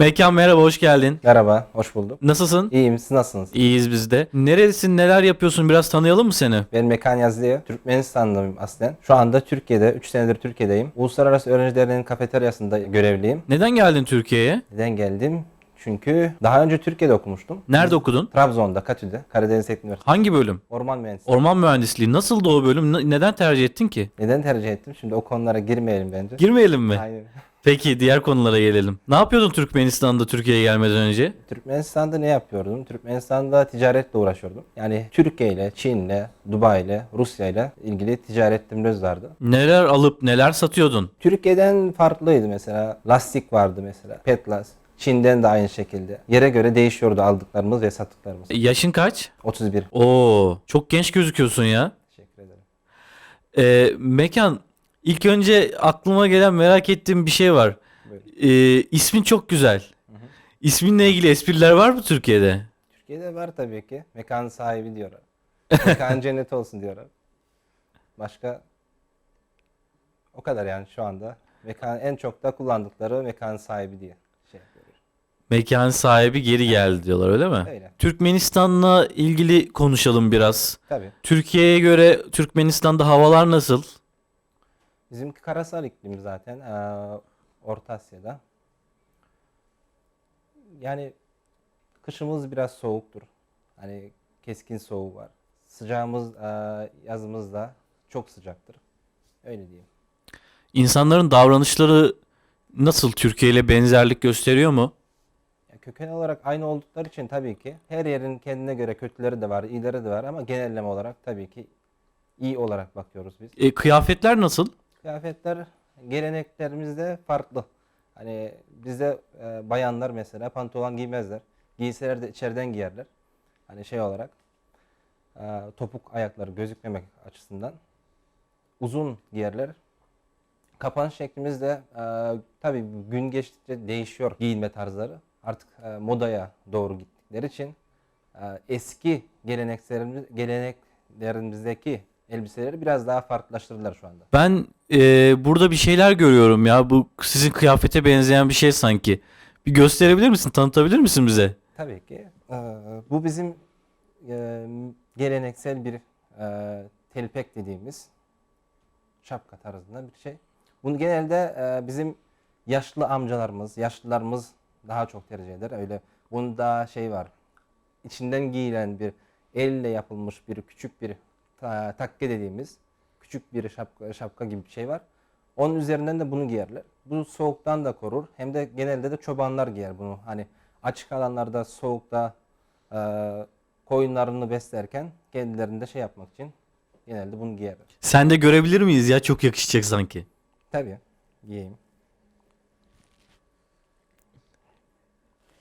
Mekan merhaba hoş geldin. Merhaba, hoş bulduk. Nasılsın? İyiyim, siz nasılsınız? İyiyiz biz de. Neredesin neler yapıyorsun biraz tanıyalım mı seni? Ben Mekan Yazlı'ya Türkmenistanlıyım aslen. Şu anda Türkiye'de, 3 senedir Türkiye'deyim. Uluslararası Öğrenci Derneği'nin kafeteryasında görevliyim. Neden geldin Türkiye'ye? Neden geldim? Çünkü daha önce Türkiye'de okumuştum. Nerede okudun? Trabzon'da, Katü'de, Karadeniz Teknik Üniversitesi. Hangi bölüm? Orman mühendisliği. Orman mühendisliği. Nasıldı o bölüm? Ne- Neden tercih ettin ki? Neden tercih ettim? Şimdi o konulara girmeyelim bence. Girmeyelim mi? Aynen. Peki diğer konulara gelelim. Ne yapıyordun Türkmenistan'da Türkiye'ye gelmeden önce? Türkmenistan'da ne yapıyordum? Türkmenistan'da ticaretle uğraşıyordum. Yani Türkiye ile, Çin ile, Dubai ile, Rusya ile ilgili ticaretlerimiz vardı. Neler alıp neler satıyordun? Türkiye'den farklıydı mesela. Lastik vardı mesela. Petlas. Çin'den de aynı şekilde. Yere göre değişiyordu aldıklarımız ve sattıklarımız. Yaşın kaç? 31. Oo, çok genç gözüküyorsun ya. Teşekkür ederim. Ee, mekan ilk önce aklıma gelen merak ettiğim bir şey var. Ee, ismin çok güzel. İsminle ilgili espriler var mı Türkiye'de? Türkiye'de var tabii ki. Mekan sahibi diyorlar. Mekan cennet olsun diyorlar. Başka o kadar yani şu anda. Mekan en çok da kullandıkları mekan sahibi diye şey yapıyorlar. Mekan sahibi geri geldi diyorlar öyle mi? Öyle. Türkmenistan'la ilgili konuşalım biraz. Tabii. Türkiye'ye göre Türkmenistan'da havalar nasıl? Bizimki karasal iklim zaten. eee, Orta Asya'da. Yani kışımız biraz soğuktur. Hani keskin soğuğu var. Sıcağımız eee, yazımızda çok sıcaktır. Öyle diyeyim. İnsanların davranışları nasıl Türkiye ile benzerlik gösteriyor mu? Köken olarak aynı oldukları için tabii ki her yerin kendine göre kötüleri de var, iyileri de var ama genelleme olarak tabii ki iyi olarak bakıyoruz biz. E, kıyafetler nasıl? Kıyafetler geleneklerimizde farklı. Hani bizde e, bayanlar mesela pantolon giymezler. Giyseler de içeriden giyerler. Hani şey olarak e, topuk ayakları gözükmemek açısından uzun giyerler. Kapanış şeklimiz de e, tabii gün geçtikçe değişiyor giyinme tarzları. Artık e, modaya doğru gittikleri için e, eski geleneklerimiz, geleneklerimizdeki elbiseleri biraz daha farklılaştırdılar şu anda. Ben e, burada bir şeyler görüyorum ya. Bu sizin kıyafete benzeyen bir şey sanki. Bir gösterebilir misin? Tanıtabilir misin bize? Tabii ki. Ee, bu bizim e, geleneksel bir e, telpek dediğimiz şapka tarzında bir şey. Bunu genelde e, bizim yaşlı amcalarımız, yaşlılarımız daha çok tercih eder. Öyle bunda şey var. İçinden giyilen bir elle yapılmış bir küçük bir ta- takke dediğimiz küçük bir şapka, şapka gibi bir şey var. Onun üzerinden de bunu giyerler. Bu soğuktan da korur. Hem de genelde de çobanlar giyer bunu. Hani açık alanlarda soğukta e, koyunlarını beslerken kendilerinde şey yapmak için genelde bunu giyerler. Sen de görebilir miyiz ya? Çok yakışacak sanki. Tabii. Giyeyim.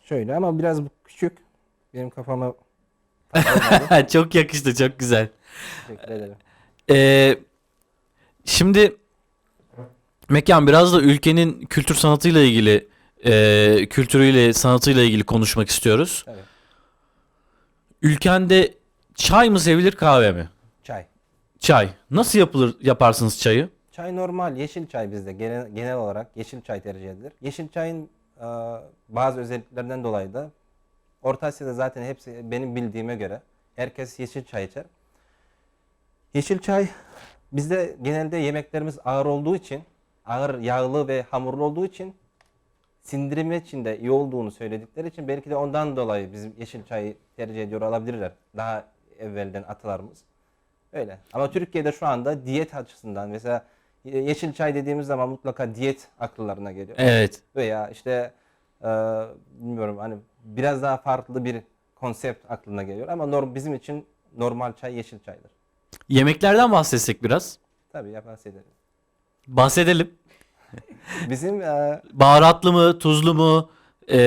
Şöyle ama biraz bu küçük. Benim kafama. çok yakıştı, çok güzel. Teşekkür ederim. Ee, şimdi Mekan biraz da ülkenin kültür sanatıyla ilgili, e, kültürüyle, sanatıyla ilgili konuşmak istiyoruz. Tabii. Ülkende çay mı sevilir, kahve mi? Çay. Çay. Nasıl yapılır, yaparsınız çayı? Çay normal, yeşil çay bizde genel, genel olarak yeşil çay tercih edilir. Yeşil çayın e, bazı özelliklerinden dolayı da Orta Asya'da zaten hepsi benim bildiğime göre herkes yeşil çay içer. Yeşil çay bizde genelde yemeklerimiz ağır olduğu için, ağır yağlı ve hamurlu olduğu için sindirimi için de iyi olduğunu söyledikleri için belki de ondan dolayı bizim yeşil çayı tercih ediyor olabilirler. Daha evvelden atalarımız. Öyle. Ama Türkiye'de şu anda diyet açısından mesela ye- yeşil çay dediğimiz zaman mutlaka diyet akıllarına geliyor. Evet. Veya işte bilmiyorum hani biraz daha farklı bir konsept aklına geliyor ama norm, bizim için normal çay yeşil çaydır. Yemeklerden bahsetsek biraz. Tabii ya bahsedelim. Bahsedelim. Bizim e, Baharatlı mı, tuzlu mu, e,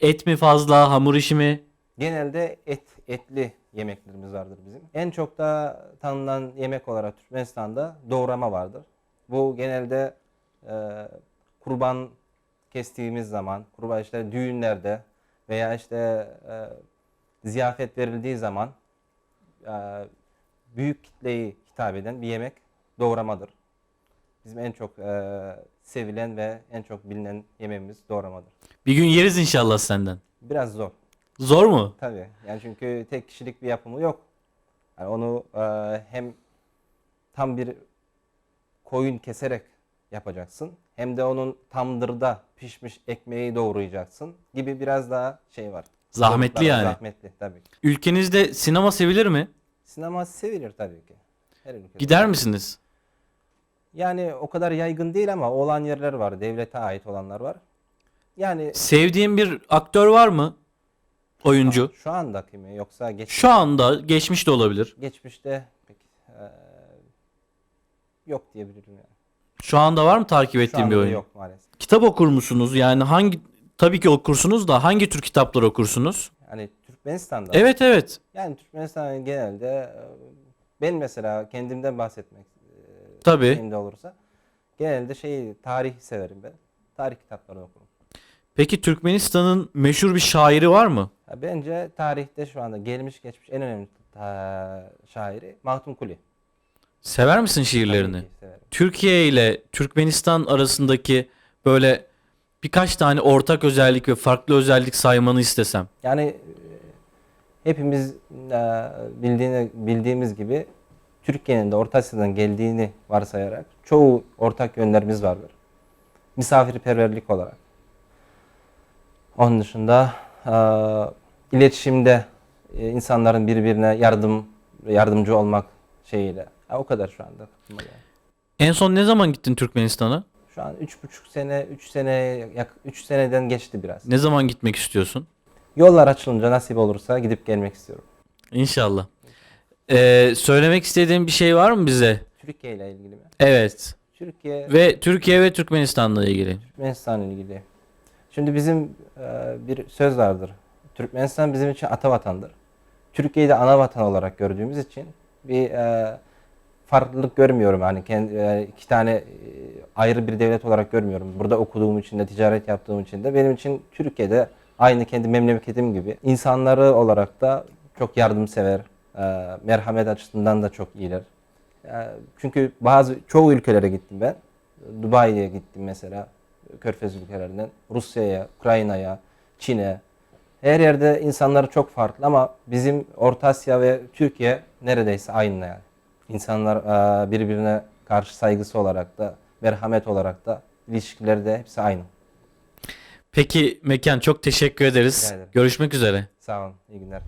et mi fazla, hamur işi mi? genelde et etli yemeklerimiz vardır bizim. En çok da tanınan yemek olarak Türkmenistan'da doğrama vardır. Bu genelde e, kurban kestiğimiz zaman, kurban işte düğünlerde veya işte e, ziyafet verildiği zaman e, büyük kitleyi hitap eden bir yemek doğramadır. Bizim en çok e, sevilen ve en çok bilinen yemeğimiz doğramadır. Bir gün yeriz inşallah senden. Biraz zor. Zor mu? Tabii. Yani çünkü tek kişilik bir yapımı yok. Yani onu e, hem tam bir koyun keserek yapacaksın hem de onun tandırda pişmiş ekmeği doğrayacaksın gibi biraz daha şey var. Zahmetli yani. Zahmetli tabii. Ülkenizde sinema sevilir mi? Sinema sevilir tabii ki. Her ülkede. Gider misiniz? Yani o kadar yaygın değil ama olan yerler var. Devlete ait olanlar var. Yani Sevdiğin bir aktör var mı? Oyuncu. şu andaki mi yoksa geç, Şu anda, geçmiş de olabilir. geçmişte pek e, yok diyebilirim yani. Şu anda var mı takip anda bir da oyuncu? yok maalesef. Kitap okur musunuz? Yani hangi tabii ki okursunuz da hangi tür kitaplar okursunuz? Hani Türkmenistan'da. Evet evet. Yani Türkmenistan genelde e, ben mesela kendimden bahsetmek e, Tabii. şeyimde olursa genelde şey tarih severim ben. Tarih kitaplarını okurum. Peki Türkmenistan'ın meşhur bir şairi var mı? Ya bence tarihte şu anda gelmiş geçmiş en önemli ta- şairi Mahdum Kuli. Sever misin Tabii şiirlerini? ki severim. Türkiye ile Türkmenistan arasındaki böyle birkaç tane ortak özellik ve farklı özellik saymanı istesem. Yani e, hepimiz e, bildiğimiz gibi Türkiye'nin de Orta Asya'dan geldiğini varsayarak çoğu ortak yönlerimiz vardır. Misafirperverlik olarak. Onun dışında e, iletişimde e, insanların birbirine yardım yardımcı olmak şeyiyle. Ha, o kadar şu anda. aklıma geldi. En son ne zaman gittin Türkmenistan'a? Şu an üç buçuk sene, üç sene, yak, üç seneden geçti biraz. Ne zaman gitmek istiyorsun? Yollar açılınca nasip olursa gidip gelmek istiyorum. İnşallah. Ee, söylemek istediğin bir şey var mı bize? Türkiye ile ilgili mi? Evet. Türkiye Ve Türkiye ve Türkmenistan'la ilgili. Türkmenistan ile ilgili. Şimdi bizim e, bir söz vardır. Türkmenistan bizim için ata vatandır. Türkiye'yi de ana vatan olarak gördüğümüz için bir e, farklılık görmüyorum. Hani kendi, e, iki tane e, ayrı bir devlet olarak görmüyorum. Burada okuduğum için de ticaret yaptığım için de benim için Türkiye'de aynı kendi memleketim gibi. İnsanları olarak da çok yardımsever, e, merhamet açısından da çok iyiler. Çünkü bazı çoğu ülkelere gittim ben. Dubai'ye gittim mesela. Körfez ülkelerinden. Rusya'ya, Ukrayna'ya, Çin'e. Her yerde insanları çok farklı ama bizim Orta Asya ve Türkiye neredeyse aynı yani. İnsanlar e, birbirine karşı saygısı olarak da, merhamet olarak da ilişkileri de hepsi aynı. Peki Mekan çok teşekkür ederiz. Rica ederim. Görüşmek üzere. Sağ olun, iyi günler.